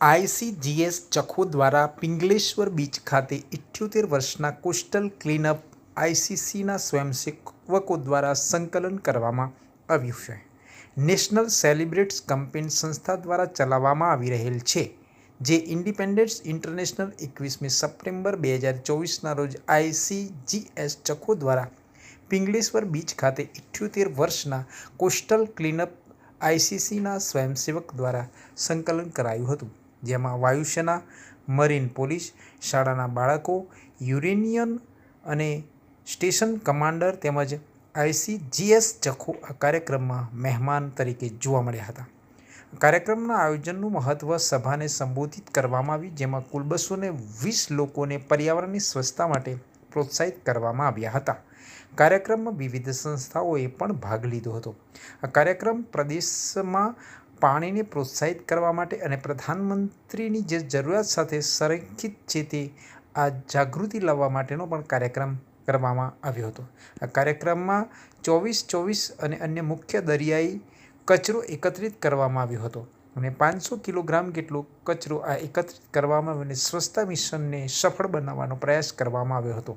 ICGS ચખો દ્વારા Pingleshwar beach ખાતે ઇઠ્યોતેર વર્ષના કોસ્ટલ ક્લીનઅપ આઈસીસીના સ્વયંસેવકો દ્વારા સંકલન કરવામાં આવ્યું છે. નેશનલ સેલિબ્રેટ્સ કમ્પેન સંસ્થા દ્વારા ચલાવવામાં આવી રહેલ છે, જે ઇન્ડિપેન્ડન્સ ઇન્ટરનેશનલ એકવીસમી સપ્ટેમ્બર બે હજાર ચોવીસના રોજ આઈસીજીએસ ચખો દ્વારા પિંગલેશ્વર બીચ ખાતે ઇઠ્યોતેર વર્ષના કોસ્ટલ ક્લીનઅપ આઈસીસીના સ્વયંસેવક દ્વારા સંકલન કરાયું હતું. જેમાં વાયુસેના મરીન પોલીસ, શાળાના બાળકો, યુરેનિયન અને સ્ટેશન કમાન્ડર તેમજ આઈસીજીએસ જખો આ કાર્યક્રમમાં મહેમાન તરીકે જોવા મળ્યા હતા. કાર્યક્રમના આયોજનનું મહત્ત્વ સભાને સંબોધિત કરવામાં આવી જેમાં કુલ બસોને વીસ લોકોને પર્યાવરણની સ્વચ્છતા માટે પ્રોત્સાહિત કરવામાં આવ્યા હતા. કાર્યક્રમમાં વિવિધ સંસ્થાઓએ પણ ભાગ લીધો હતો. આ કાર્યક્રમ પ્રદેશમાં પાણીને પ્રોત્સાહિત કરવા માટે અને પ્રધાનમંત્રીની જે જરૂરિયાત સાથે સંરેખિત છે તે આ જાગૃતિ લાવવા માટેનો પણ કાર્યક્રમ કરવામાં આવ્યો હતો. આ કાર્યક્રમમાં ચોવીસ ચોવીસ અને અન્ય મુખ્ય દરિયાઈ કચરો એકત્રિત કરવામાં આવ્યો હતો અને પાંચસો કિલોગ્રામ જેટલો કચરો આ એકત્રિત કરવામાં અને સ્વચ્છતા મિશનને સફળ બનાવવાનો પ્રયાસ કરવામાં આવ્યો હતો.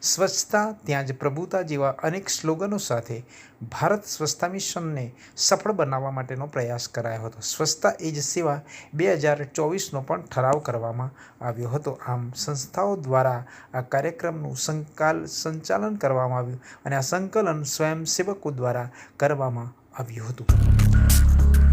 સ્વચ્છતા, ત્યાં જ પ્રભુતા જેવા અનેક સ્લોગનો સાથે ભારત સ્વચ્છતા મિશનને સફળ બનાવવા માટેનો પ્રયાસ કરાયો હતો. સ્વચ્છતા એ જ સેવા બે હજાર ચોવીસનો પણ ઠરાવ કરવામાં આવ્યો હતો. આમ, સંસ્થાઓ દ્વારા આ કાર્યક્રમનું સંકાલ સંચાલન કરવામાં આવ્યું અને આ સંકલન સ્વયંસેવકો દ્વારા કરવામાં આવ્યું હતું.